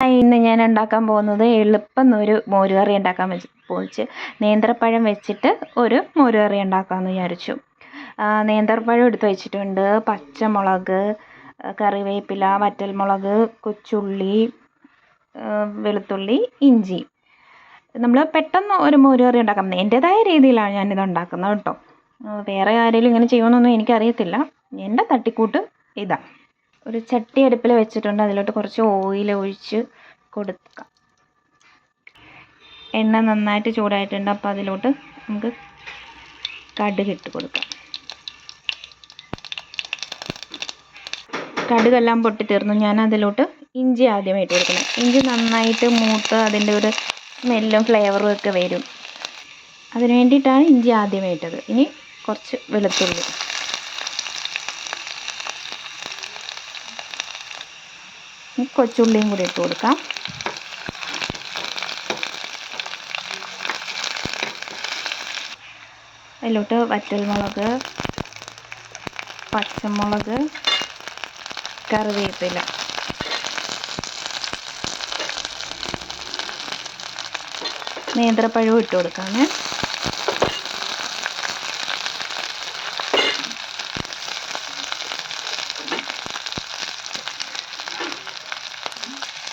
ഇന്ന് ഞാൻ ഉണ്ടാക്കാൻ പോകുന്നത് എളുപ്പം ഒരു മോരുകറി ഉണ്ടാക്കാൻ വെച്ച് പോയിച്ച് നേന്ത്രപ്പഴം വെച്ചിട്ട് ഒരു മോരുകറി ഉണ്ടാക്കാമെന്ന് വിചാരിച്ചു. നേന്ത്രപ്പഴം എടുത്ത് വെച്ചിട്ടുണ്ട് പച്ചമുളക് കറിവേപ്പില വറ്റൽമുളക് കൊച്ചുള്ളി വെളുത്തുള്ളി ഇഞ്ചി. നമ്മൾ പെട്ടെന്ന് ഒരു മോരുകറി ഉണ്ടാക്കാം. എന്റേതായ രീതിയിലാണ് ഞാനിത് ഉണ്ടാക്കുന്നത് കേട്ടോ. വേറെ ആരെങ്കിലും ഇങ്ങനെ ചെയ്യുമെന്നൊന്നും എനിക്കറിയത്തില്ല. എന്റെ തട്ടിക്കൂട്ട് ഇതാ. ഒരു ചട്ടി അടുപ്പിൽ വെച്ചിട്ടുണ്ട്. അതിലോട്ട് കുറച്ച് ഓയിൽ ഒഴിച്ച് കൊടുക്കാം. എണ്ണ നന്നായിട്ട് ചൂടായിട്ടുണ്ട്. അപ്പോൾ അതിലോട്ട് നമുക്ക് കടുക് ഇട്ട് കൊടുക്കാം. കടുകെല്ലാം പൊട്ടിത്തീർന്നു ഞാൻ അതിലോട്ട് ഇഞ്ചി ആദ്യമേ ഇട്ട് ഇഞ്ചി നന്നായിട്ട് മൂത്ത് അതിന്റെ ഒരു സ്മെല്ലും ഫ്ലേവറും ഒക്കെ വരും. അതിന് വേണ്ടിയിട്ടാണ് ഇഞ്ചി ആദ്യമേ ഇട്ടത് ഇനി കുറച്ച് വെളുത്തുള്ളി. ഇനി കൊച്ചുള്ളിയും കൂടി ഇട്ട് കൊടുക്കാം. അതിലോട്ട് വറ്റൽമുളക് പച്ചമുളക് കറിവേപ്പില. നേന്ത്രപ്പഴവും ഇട്ട് കൊടുക്കാമേ.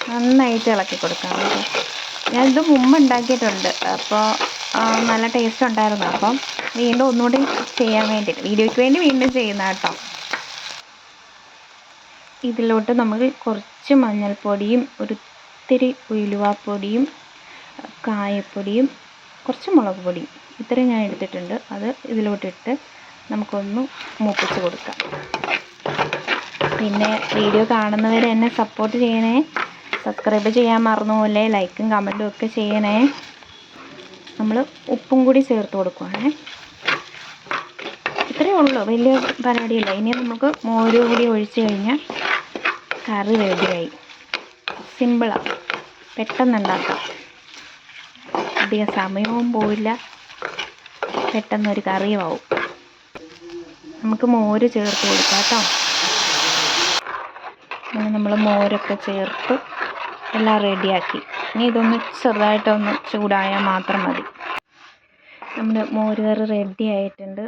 നന്നായിട്ട് ഇളക്കി കൊടുക്കാം കേട്ടോ. ഇത് മുമ്പ് ഉണ്ടാക്കിയിട്ടുണ്ട്. അപ്പോൾ നല്ല ടേസ്റ്റ് ഉണ്ടായിരുന്നു. അപ്പം വീണ്ടും ഒന്നുകൂടി ചെയ്യാൻ വേണ്ടിയിട്ട് വീഡിയോയ്ക്ക് വേണ്ടി വീണ്ടും ചെയ്യുന്ന കേട്ടോ. ഇതിലോട്ട് നമ്മൾ കുറച്ച് മഞ്ഞൾപ്പൊടിയും ഒരിത്തിരി ഉലുവാപ്പൊടിയും കായപ്പൊടിയും കുറച്ച് മുളക് പൊടിയും ഇത്രയും ഞാൻ എടുത്തിട്ടുണ്ട്. അത് ഇതിലോട്ടിട്ട് നമുക്കൊന്ന് മൂപ്പിച്ച് കൊടുക്കാം. പിന്നെ വീഡിയോ കാണുന്നവരെ എന്നെ സപ്പോർട്ട് ചെയ്യണേ. സബ്സ്ക്രൈബ് ചെയ്യാൻ മറന്നുപോലെ ലൈക്കും കമന്റും ഒക്കെ ചെയ്യണേ. നമ്മൾ ഉപ്പും കൂടി ചേർത്ത് കൊടുക്കുവാണേ. ഇത്രയേ ഉള്ളൂ. വലിയ പരിപാടിയില്ല. ഇനി നമുക്ക് മോര് കൂടി ഒഴിച്ച് കഴിഞ്ഞാൽ കറി റെഡിയായി സിമ്പിളാണ് പെട്ടെന്ന് ഉണ്ടാക്കാം. അധികം സമയവും പോയില്ല പെട്ടെന്നൊരു കറിയും ആവും. നമുക്ക് മോര് ചേർത്ത് കൊടുക്കാം കേട്ടോ. അങ്ങനെ നമ്മൾ മോരൊക്കെ ചേർത്ത് എല്ലാം റെഡിയാക്കി. ഇനി ഇതൊന്ന് ചെറുതായിട്ടൊന്ന് ചൂടായാൽ മാത്രം മതി. നമ്മുടെ മോര് കറി റെഡി ആയിട്ടുണ്ട്.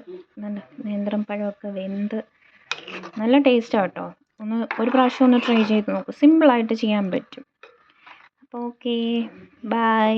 നേന്ത്രം പഴമൊക്കെ വെന്ത് നല്ല ടേസ്റ്റാണ് കേട്ടോ. ഒന്ന് ഒരു പ്രാവശ്യം ഒന്ന് ട്രൈ ചെയ്ത് നോക്കൂ. സിമ്പിളായിട്ട് ചെയ്യാൻ പറ്റും. അപ്പോൾ ഓക്കെ ബൈ